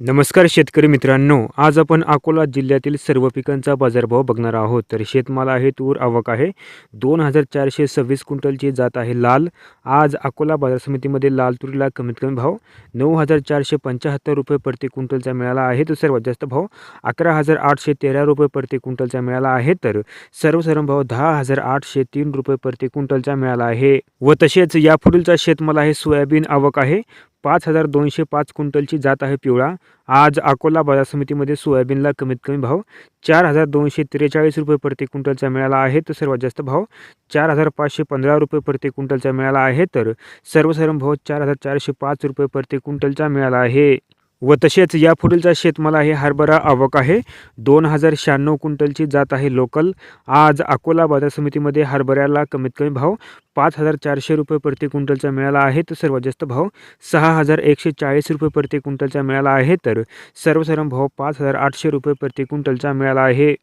नमस्कार शेतकरी मित्रांनो आज आपण अकोला जिल्ह्यातील सर्व पिकांचा बाजारभाव बघणार आहोत. तर शेतमाल आहे तूर आवक आहे. दोन हजार चारशे सव्वीस क्विंटलची जात आहे लाल. आज अकोला बाजार समितीमध्ये लाल तुरीला कमीत कमी भाव नऊ हजार चारशे पंच्याहत्तर रुपये प्रति क्विंटलचा मिळाला आहे. तर सर्वात जास्त भाव अकरा हजार आठशे तेरा रुपये प्रति क्विंटलचा मिळाला आहे. तर सर्वसाधारण भाव दहा हजार आठशे तीन रुपये प्रति क्विंटलचा मिळाला आहे. व तसेच यापुढीलचा शेतमाल आहे सोयाबीन आवक आहे. पाच हजार दोनशे पाच क्विंटलची जात आहे पिवळा. आज अकोला बाजार समितीमध्ये सोयाबीनला कमीत कमी भाव चार हजार दोनशे त्रेचाळीस रुपये प्रति क्विंटलचा मिळाला आहे तर सर्वात जास्त भाव चार हजार पाचशे पंधरा रुपये प्रति क्विंटलचा मिळाला आहे तर सर्वसाधारण भाव चार हजार चारशे पाच रुपये प्रति क्विंटलचा मिळाला आहे. व तसेच यापुढीलचा शेतमाल आहे हरभरा आवक आहे. दोन हजार शहाण्णव क्विंटलची जात आहे लोकल. आज अकोला बाजार समितीमध्ये हरभऱ्याला कमीत कमी भाव पाच हजार चारशे रुपये प्रति क्विंटलचा मिळाला आहे. तर सर्वात जास्त भाव सहा हजार एकशे चाळीस रुपये प्रति क्विंटलचा मिळाला आहे. तर सर्वसाधारण भाव पाच हजार आठशे रुपये प्रति क्विंटलचा मिळाला आहे.